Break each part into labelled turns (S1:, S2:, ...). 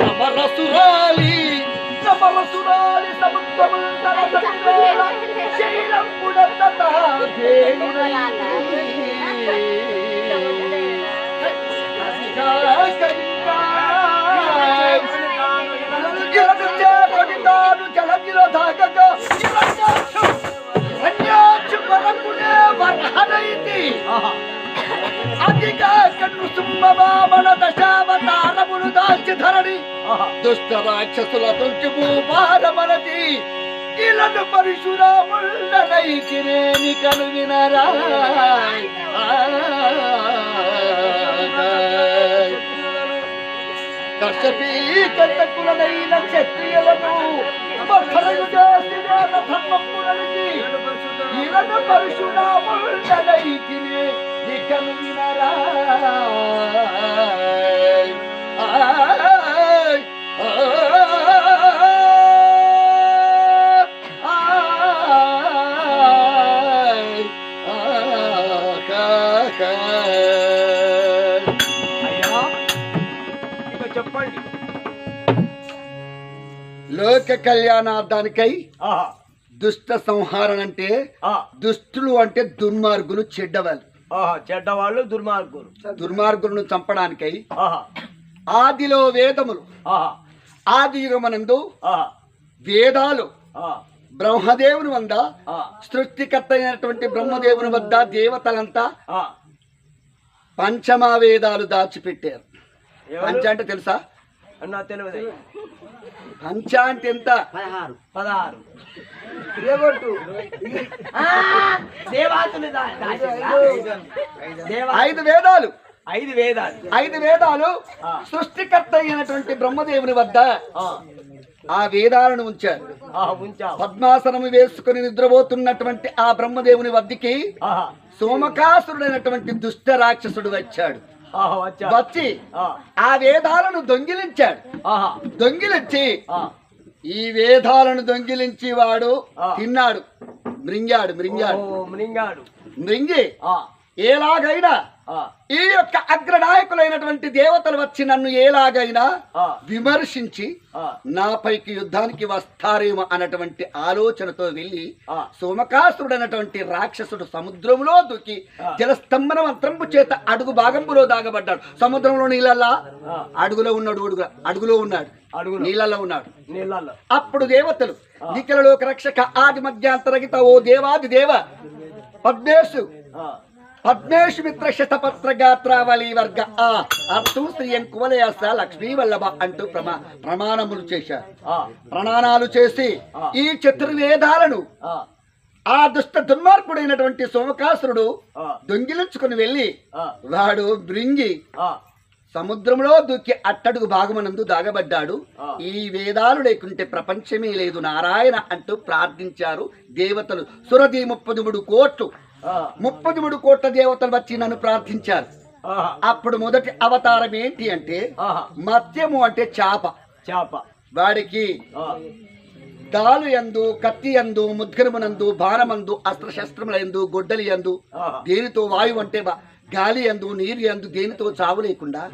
S1: నమరసురాలి నమరసురాలి సముద్రముల్ శైలం జలగిలో అతిగా కన్ను సుమ్మవామన దశావతారములు దాల్చి ధరణి. దుష్ట రాక్షసుల తొంచి భూపారమనది ఇలను పరశురాముళ్ళనైతినేని కను వినరా కర్షపీ క్షత్రియులను మఖరయు చేసిన ధర్మపురనికి ఇలను పరశురాముళ్ళనైతినే
S2: చెప్పండి
S1: లోక కళ్యాణార్థానికై దుష్ట సంహారణ అంటే
S2: ఆ,
S1: దుష్టులు అంటే దుర్మార్గులు చెడ్డవాళ్ళు.
S2: చెడ్డవాళ్ళు దుర్మార్గులు.
S1: దుర్మార్గులను చంపడానికై
S2: ఆహా
S1: ఆదిలో వేదములు
S2: ఆహా
S1: ఆది యుగమనందు
S2: ఆహా
S1: వేదాలు
S2: ఆ,
S1: బ్రహ్మదేవుని వద్ద సృష్టికర్త అయినటువంటి బ్రహ్మదేవుని వద్ద దేవతలంతా
S2: ఆ.
S1: పంచమా వేదాలు దాచిపెట్టారు? పంచ అంటే తెలుసా? పంచ అంటే ఎంత?
S2: పదహారు. దేవాతులు
S1: ఐదు. వేదాలు.
S2: ఐదు వేదాలు.
S1: ఐదు వేదాలు. సృష్టికర్త అయినటువంటి బ్రహ్మదేవుని వద్ద
S2: ఆ,
S1: వేదాలను ఉంచారు. పద్మాసనము వేసుకుని నిద్రపోతున్నటువంటి ఆ బ్రహ్మదేవుని వద్దకి
S2: ఆహా.
S1: సోమకాసురుడైనటువంటి దుష్ట రాక్షసుడు వచ్చాడు.
S2: వచ్చా ఆ,
S1: వేదాలను దొంగిలించాడు.
S2: ఆహా.
S1: దొంగిలించి ఈ వేదాలను దొంగిలించి వాడు. తిన్నాడు. మృంగాడు మృంగాడు.
S2: మృంగాడు.
S1: మృంగి.
S2: ఆ,
S1: ఎలాగైనా ఈ యొక్క అగ్రనాయకులైనటువంటి దేవతలు వచ్చి నన్ను ఎలాగైనా విమర్శించి నాపైకి యుద్ధానికి వస్తారేమో అన్నటువంటి ఆలోచనతో వెళ్ళి
S2: ఆ.
S1: సోమకాసురుడైనటువంటి రాక్షసుడు సముద్రంలో దూకి. జలస్తంభన మంత్రంపు చేత అడుగు భాగంలో దాగబడ్డాడు సముద్రంలో నీళ్ళల్లా. అడుగులో ఉన్నాడు అడుగు అడుగులో ఉన్నాడు
S2: అడుగులో.
S1: నీళ్ళల్లో ఉన్నాడు
S2: నీళ్ళల్లో
S1: అప్పుడు దేవతలు. నిఖిలలోక రక్షక ఆది మధ్యాంతరగిత ఓ దేవాది దేవ పద్మేశు
S2: ఆ,
S1: పద్మేశు మిత్ర శతపత్ర గాత్రావళి వర్గ ఆ. అర్థం శ్రీయం కువలయాస లక్ష్మీ వల్లభ అంటూ ప్రమా ప్రమాణములు చేశారు. ప్రణానాలు చేసి. ఈ చతుర్వేదాలను
S2: ఆ,
S1: దుష్ట దుర్మార్గుడైనటువంటి సోమకాసురుడు దొంగిలించుకుని వెళ్ళి వాడు బృంగి సముద్రంలో దూకి అట్టడుగు భాగమనందు దాగబడ్డాడు. ఈ వేదాలు లేకుంటే ప్రపంచమే లేదు. నారాయణ అంటూ ప్రార్థించారు దేవతలు. సురది ముప్పది మూడు కోట్లు ముప్పది మూడు కోట్ల దేవతలు వచ్చి నన్ను ప్రార్థించారు. అప్పుడు మొదటి అవతారం ఏంటి అంటే మత్యము అంటే చాప.
S2: చేప.
S1: వాడికి దాలు ఎందు కత్తి ఎందు ముద్గరమునందు బాణమందు అస్త్రశస్త్రముల ఎందు గొడ్డలి ఎందు దేనితో వాయువు అంటే గాలి ఎందు నీరు ఎందు దేనితో చావు లేకుండా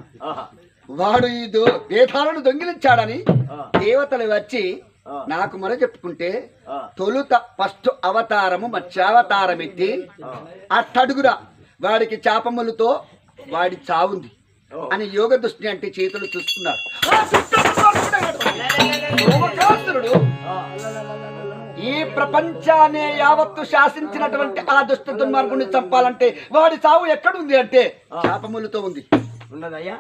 S1: వాడు ఈ దో- వేదాలను దొంగిలించాడని దేవతలు వచ్చి. నాకు మొర చెప్పుకుంటే తొలుత ఫస్ట్ అవతారము మత్స్యావతారం ఎత్తి
S2: ఆ.
S1: అట్టడుగున వాడికి చాపములతో వాడి చావుంది. అని యోగ దృష్టి అంటే చేతులు ఆ, ఈ ప్రపంచాన్ని యావత్తు శాసించినటువంటి ఆ దుష్ట దుర్మార్గుని చంపాలంటే వాడి చావు ఎక్కడుంది అంటే చాపములతో ఉంది.
S2: ఉన్నదయ్యా.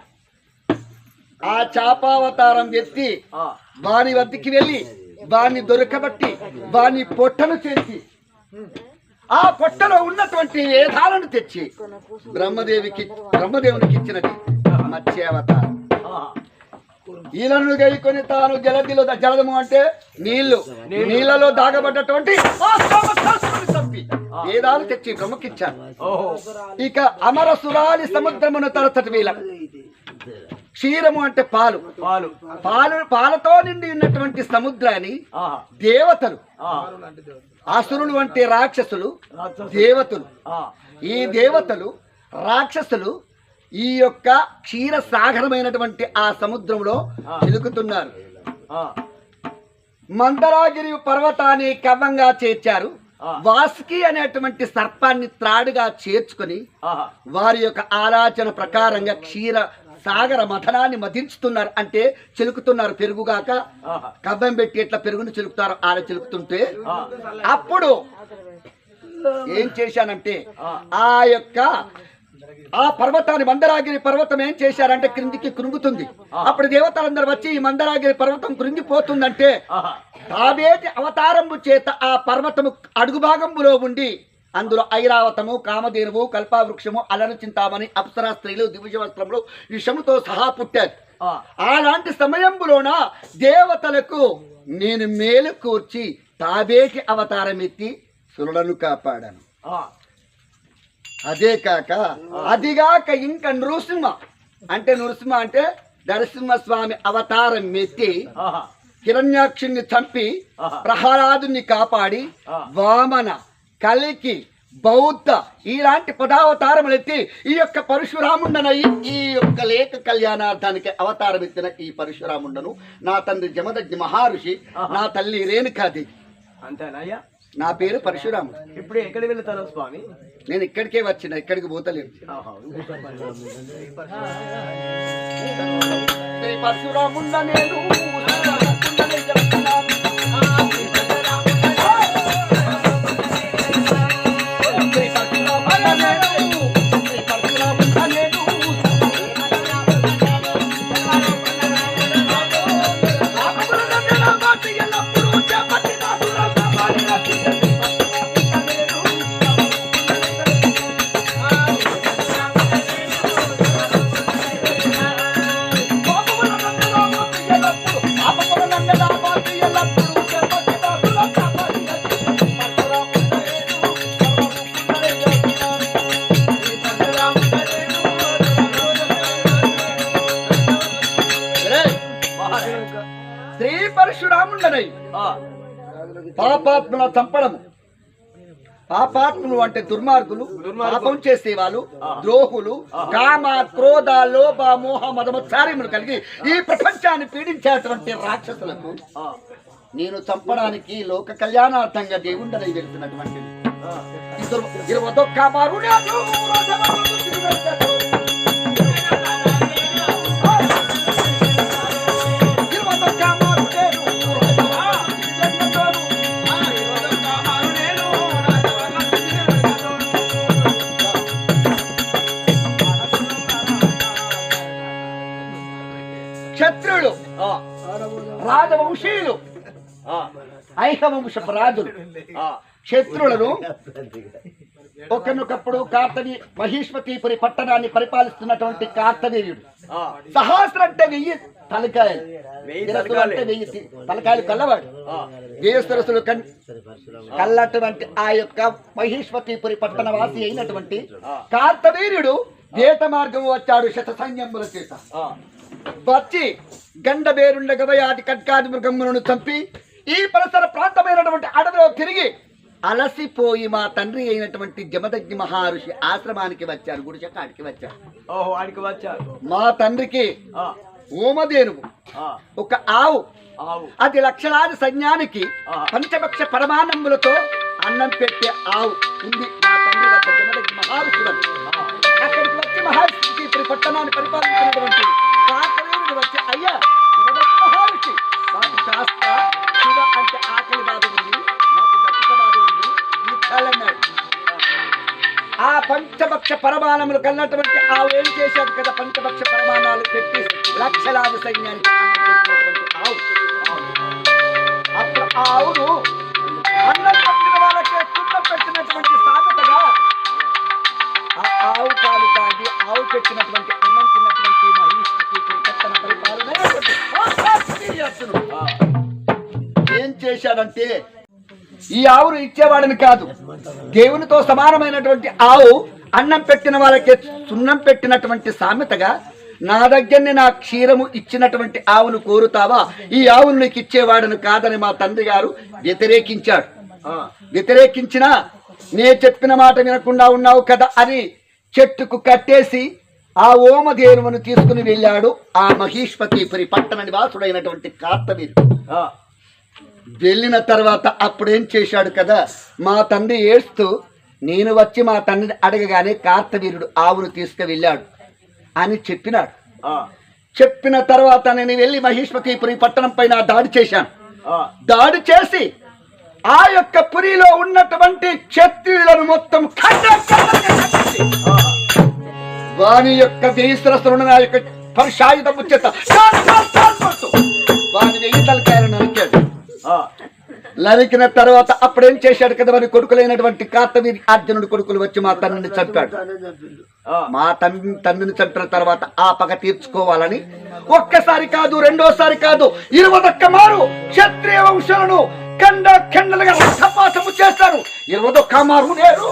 S1: ఆ చాపావతారం ఎత్తి వాని వద్దకి వెళ్ళి వాని దొరకబట్టి వాని పొట్టను చేసి ఆ పొట్టలో ఉన్నటువంటి వేదాలను తెచ్చి బ్రహ్మదేవికి బ్రహ్మదేవునికి ఇచ్చినది మత్స్యావతారం.
S2: ఆహా.
S1: ఈలను గైకొని తాను జలదిలో జలదము అంటే నీళ్ళు. నీళ్ళలో దాగబడ్డటువంటి చంపి వేదాలు తెచ్చి బ్రహ్మకిచ్చారు
S2: ఓహో.
S1: ఇక అమర సురాలి సముద్రమును తరచటి వీల క్షీరము అంటే పాలు
S2: పాలు
S1: పాలు పాలతో నిండి ఉన్నటువంటి సముద్రాన్ని. దేవతలు. అసురులు అంటే రాక్షసులు. దేవతలు. ఈ దేవతలు రాక్షసులు ఈ యొక్క క్షీర సాగరమైనటువంటి ఆ సముద్రంలో చిలుకుతున్నారు. మందరాగిరి పర్వతాన్ని కవ్వంగా చేర్చారు. వాసుకి అనేటువంటి సర్పాన్ని త్రాడుగా చేర్చుకొని. వారి యొక్క ఆలోచన ప్రకారంగా క్షీర సాగర మథనాన్ని మధించుతున్నారు అంటే చిలుకుతున్నారు పెరుగుగాక. కవ్వం పెట్టి ఎట్లా పెరుగును చిలుకుతారు ఆడ చిలుకుతుంటే. అప్పుడు ఏం చేశానంటే
S2: ఆ.
S1: యొక్క ఆ పర్వతాన్ని మందరాగిరి పర్వతం ఏం చేశారంటే క్రిందికి కృంగుతుంది అప్పుడు దేవతలందరూ వచ్చి ఈ మందరాగిరి పర్వతం కృంగిపోతుందంటే. తాబేటి అవతారంబు చేత ఆ పర్వతము అడుగు భాగంబులో ఉండి అందులో ఐరావతము కామధేనువు కల్పావృక్షము అలరు చింతామణి అప్సరా స్త్రీలు దివిజ వస్త్రములు విషముతో సహా పుట్టారు. అలాంటి సమయంలోన దేవతలకు నేను మేలు కూర్చి తాబేటి అవతారం ఎత్తి సురులను కాపాడాను. అదే కాక అదిగాక ఇంకా నృసింహ అంటే నృసింహ అంటే నరసింహస్వామి అవతారం ఎత్తి
S2: ఆహా.
S1: హిరణ్యాక్షుని చంపి. ప్రహ్లాదుని కాపాడి. వామన కలికి బౌద్ధ ఇలాంటి పదావతారములు ఎత్తి ఈ యొక్క పరశురాముండనయి ఈ యొక్క లేఖ కళ్యాణార్థానికి అవతారం ఎత్తిన ఈ పరశురాముండను. నా తండ్రి జమదగ్ని మహర్షి నా తల్లి రేణుకాదేవి.
S2: అంతేనయ్యా
S1: నా పేరు పరశురాముడు.
S2: ఇప్పుడు ఎక్కడికి వెళ్తాను స్వామి?
S1: నేను ఇక్కడికే వచ్చిన ఇక్కడికి పోతలేను.
S2: ఆహా.
S1: శ్రీ పరశురాముండ నేను పరశురాముండనై. పాపాత్ముల చంపడము. పాపాత్ములు అంటే దుర్మార్గులు పాపం చేసేవాళ్ళు ద్రోహులు కామ క్రోధ లోభ మోహ మదమత్సార్యములు కలిగి ఈ ప్రపంచాన్ని పీడించేటువంటి రాక్షసులకు. నేను చంపడానికి లోక కళ్యాణార్థంగా దేవుండనై వెళ్తున్నటువంటి. ఇద్దరు ఇరవదొక్క మారు రాజవంశీయులు
S2: ఆ.
S1: ఐకవంశపు రాజులు
S2: ఆ.
S1: క్షత్రులను ఒకనొకప్పుడు కార్తవీ మహీష్మతీపురి పట్టణాన్ని పరిపాలిస్తున్నటువంటి కార్తవీర్యుడు
S2: ఆ.
S1: సహస్ర అంటే వెయ్యి తలకాయలు. అంటే వెయ్యి తలకాయలు కల్లవాడు
S2: ఆ.
S1: దేశరసులు కల్లటువంటి ఆ యొక్క మహేశ్వతీపురి పట్టణ వాసి అయినటువంటి కార్తవీర్యుడు దేత మార్గం వచ్చాడు శత సైన్యముల చేత. వచ్చి గండబేరుండ గవయాది కట్కాది మృగములను చంపి ఈ పరిసర ప్రాంతమైనటువంటి అడవిలో తిరిగి అలసిపోయి మా తండ్రి అయినటువంటి జమదగ్ని మహర్షి ఆశ్రమానికి వచ్చారు గుడిసె కాడికి వచ్చారు
S2: ఓహో వాడికి వచ్చారు
S1: మా తండ్రికి. ఓమదేనువు. ఒక ఆవు
S2: ఆవు
S1: అది లక్షలాది సైన్యానికి. పంచపక్ష పరమాన్నములతో అన్నం పెట్టే ఆవు ఉంది మా తండ్రి వద్ద జమదగ్ని మహర్షి వద్ద మహర్షికి ఇప్పుడు పట్టణాన్ని పరిపాలించినటువంటి కార్తవీరుడు వచ్చి అయ్యా జగదగ్ని నాకు కాస్త శివ అంటే ఆకలి బాధ ఉంది నాకు దక్షిణ బాధ ఉంది ఆ పంచపక్ష పరమాణములు కన్నటువంటి ఆవు ఏం చేశాడు కదా పంచపక్ష పరమాణాలు పెట్టి లక్షలాది సైన్యానికి అప్పుడు ఆ ఆవును అన్నట్టు తాగి ఆవు పెట్టినటువంటి అన్నం తిన్నటువంటి మహిష్కి పరికర్తన పరిపాలన ఏం చేశాడంటే ఈ ఆవును ఇచ్చేవాడని కాదు. దేవునితో సమానమైనటువంటి ఆవు అన్నం పెట్టిన వాళ్ళకి సున్నం పెట్టినటువంటి సామెతగా నా దగ్గరనే నా క్షీరము ఇచ్చినటువంటి ఆవును కోరుతావా? ఈ ఆవును నీకు ఇచ్చేవాడని కాదని మా తండ్రి గారు వ్యతిరేకించాడు. వ్యతిరేకించినా నే చెప్పిన మాట వినకుండా ఉన్నావు కదా అని చెట్టుకు కట్టేసి ఆ ఓమధేనువును తీసుకుని వెళ్ళాడు ఆ మహీష్పతిపురి పట్టణ నివాసుడైనటువంటి కార్తవీరు.
S2: ఆ,
S1: వెళ్ళిన తర్వాత అప్పుడేం చేశాడు కదా మా తండ్రి ఏడుస్తూ నేను వచ్చి మా తండ్రిని అడగగానే కార్తవీరుడు ఆవును తీసుకువెళ్ళాడు అని చెప్పినాడు. చెప్పిన తర్వాత నేను వెళ్ళి మహేష్మతిపురి పట్టణం పైన దాడి చేశాను. దాడి చేసి ఆ యొక్క పురిలో ఉన్నటువంటి క్షత్రియులను మొత్తం ఖండ వాని యొక్క దేశరస్తులను నా యొక్క పరిశాయుధము చేత టాన్ వాని వెయ్యి తలకాయలను నరికాడు. నరికిన తర్వాత అప్పుడేం చేశాడు కదా వారి కొడుకులైనటువంటి కార్తవీరి అర్జునుడు కొడుకులు వచ్చి మా తండ్రిని చంపాడు. మా తండ్రి తండ్రిని చంపిన తర్వాత ఆ పగ తీర్చుకోవాలని ఒక్కసారి కాదు రెండోసారి కాదు ఇరవదొక్క మారు క్షత్రియ వంశాలను ఖండ ఖండలుగా రక్తపాతము చేస్తారు. ఇరవదొక్క మారు నేను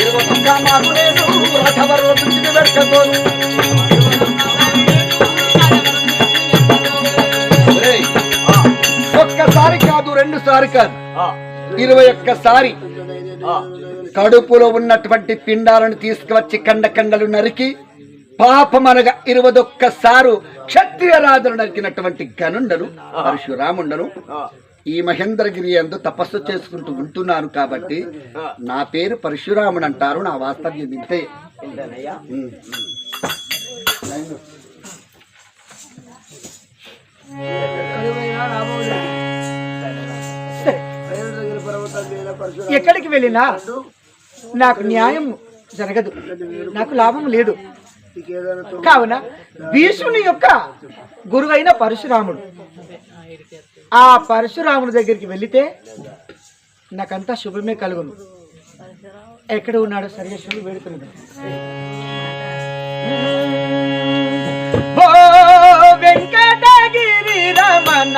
S1: ఇరవదొక్క మారు నేను రథవరోధుడిని వెడకతోను. ఒరేయ్,
S2: ఆ,
S1: ఒక్కసారి కాదు రెండు సారి కాదు. ఇరవై ఒక్కసారి. కడుపులో ఉన్నటువంటి పిండాలను తీసుకువచ్చి కండ కండలు నరికి పాపమనగా ఇరవదొక్కసారు క్షత్రియ రాజులు నరికినటువంటి గనుండను పరశురాముండను ఈ మహేంద్రగిరి అందు తపస్సు చేసుకుంటూ ఉంటున్నాను కాబట్టి. నా పేరు పరశురాముడు అంటారు నా వాస్తవ్యం ఇంతే.
S3: ఎక్కడికి వెళ్ళినా నాకు న్యాయం జరగదు. నాకు లాభం లేదు. కావున భీష్ముని యొక్క గురువైన పరశురాముడు. ఆ పరశురాముడి దగ్గరికి వెళితే నాకంతా శుభమే కలుగును. ఎక్కడ ఉన్నాడో సర్వేశ్వరుడు వేడుకున్నాడు. వెంకటగిరి రమణ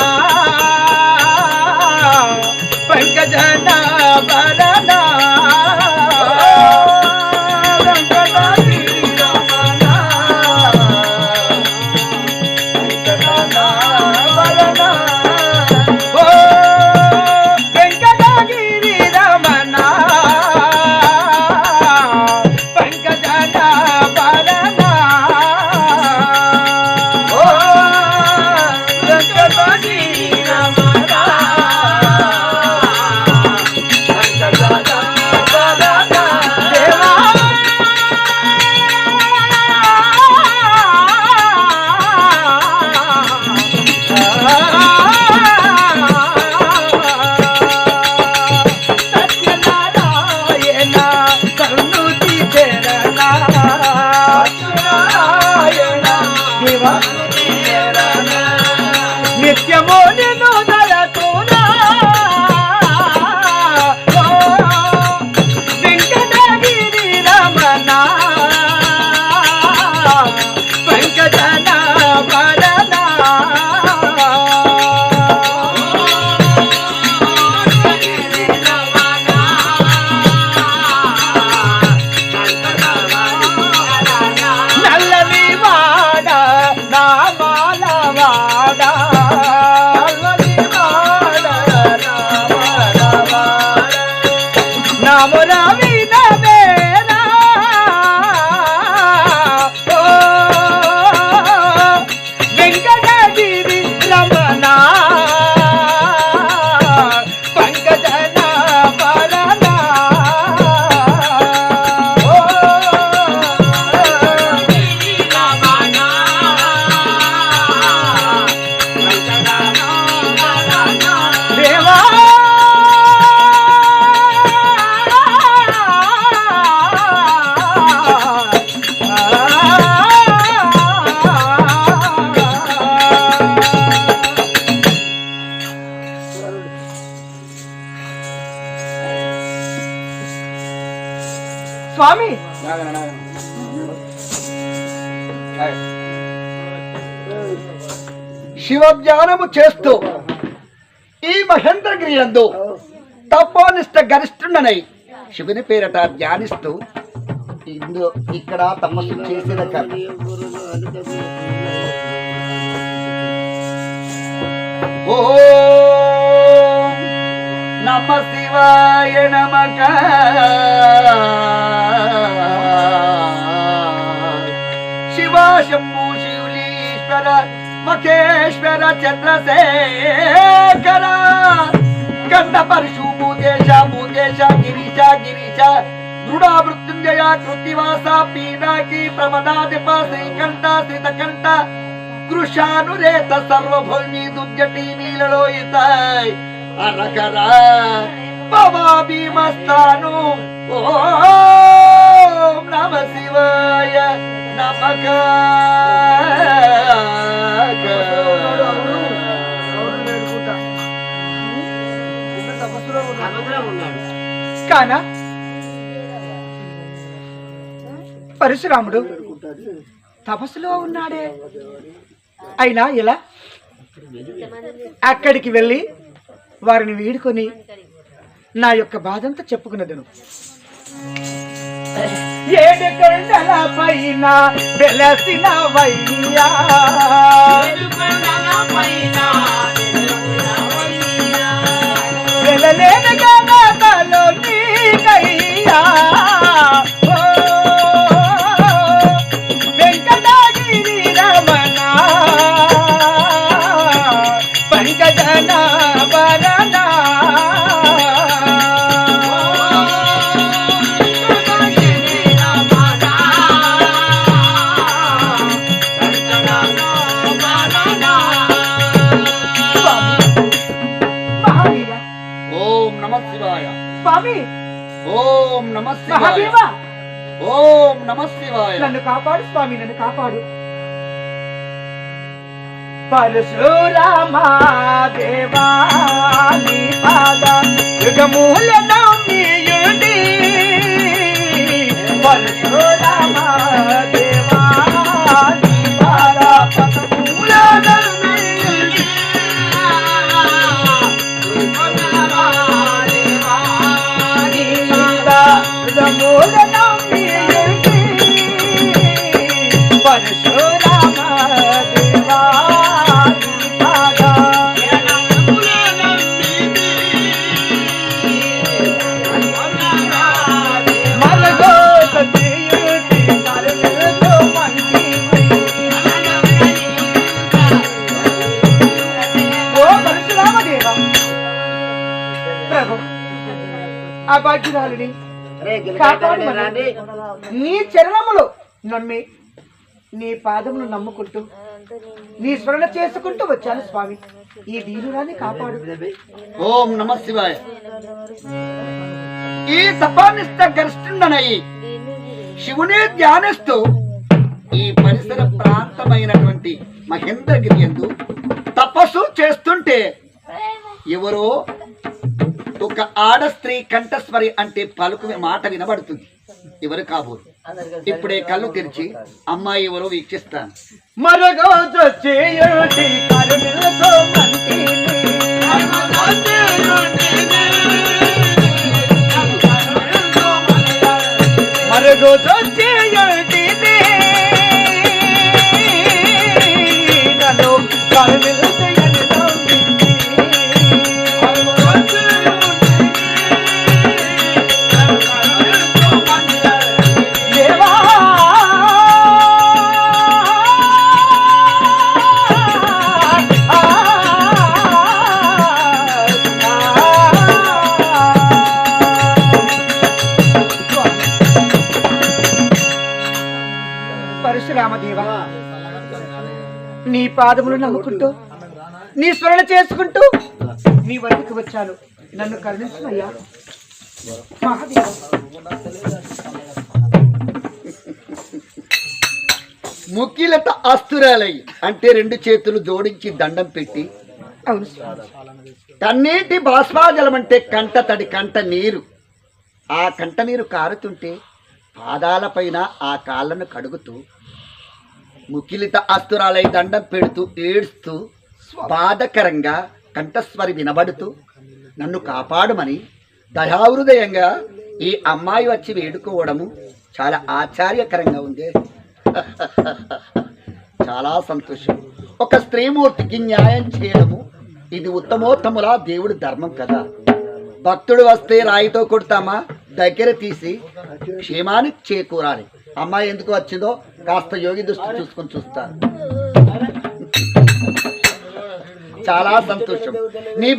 S3: పంకజన స్వామి.
S1: శివ ధ్యానము చేస్తూ ఈ మహేంద్రగిరియందు తపోనిష్ట గరిష్ఠుండనై శివుని పేరట ధ్యానిస్తూ ఇందు ఇక్కడ తపస్సు చేసిన కథ ఓ నమ శివాయ నమక మఖేశ్వర చంద్రశేఖర కండ పరశు భూదేశ భూదేశ గిరీశ గిరీశ దృఢ మృత్యుంజయ కృతివాస పీనాకి ప్రమదాధిప శ్రీకంఠ శ్రీతకంఠ కృషానురేత సర్వభౌమి దుర్జటి నీలలోయిత అరకర పవా భీమస్థాను ఓం నమ శివాయ. నమక
S3: కాన? పరశురాముడు తపస్సులో ఉన్నాడే. అయినా ఎలా? అక్కడికి వెళ్ళి వారిని వీడుకొని నా యొక్క బాధంతా చెప్పుకున్నదను. ఏడు కొండల పైన వెలసిన వయ్యా. వెలలేని గణతలో నీకయ్యా. కాపాడు స్వామి నన్ను కాపాడు. పరశురామా దేవాని పాద యుగమూల నీ చరణములు నమ్మి నీ పాదమును నమ్ముకుంటూ నీ స్మరణ చేసుకుంటూ వచ్చాను స్వామి. ఈ దీనురాన్ని కాపాడు.
S1: ఓం నమ శివాయ. ఈ తపానిష్ట గరిష్ఠుండనయి శివుని ధ్యానిస్తూ ఈ పరిసర ప్రాంతమైనటువంటి మహేంద్రగిరి యందు తపస్సు చేస్తుంటే ఎవరో ఒక ఆడ స్త్రీ కంఠస్వరి అంటే పలుకు మాట వినబడుతుంది. ఎవరు కాబోదు ఇప్పుడే కళ్ళు తెరిచి అమ్మాయి ఎవరో వీక్షిస్తాను.
S3: మరగోజు పాదములు నమ్ముకుంటూ నీ స్మరణ చేసుకుంటూ నీ వద్దకు వచ్చాను. నన్ను కరుణించమయ్యా. మహాదేవ.
S1: ముఖిలత అస్తురాలై అంటే రెండు చేతులు జోడించి దండం పెట్టి
S3: అవును స్వామి
S1: కన్నీటి బాష్పాజలం అంటే కంట తడి కంట నీరు. ఆ కంట నీరు కారుతుంటే పాదాలపైన ఆ కాళ్ళను కడుగుతూ ముకిలిత అస్తురాలై దండం పెడుతూ ఏడుస్తూ బాధకరంగా కంఠస్వరి వినబడుతూ నన్ను కాపాడమని దయాహృదయంగా ఈ అమ్మాయి వచ్చి వేడుకోవడము చాలా ఆశ్చర్యకరంగా ఉంది. చాలా సంతోషం. ఒక స్త్రీమూర్తికి న్యాయం చేయడము ఇది ఉత్తమోత్తముల దేవుడి ధర్మం కదా. భక్తుడు వస్తే రాయితో కొడతామా? దగ్గర తీసి క్షేమానికి చేకూరాలి. అమ్మాయి ఎందుకు వచ్చిందో కాస్త యోగి దృష్టి చూసుకొని చూస్తారు. చాలా సంతోషం. నీ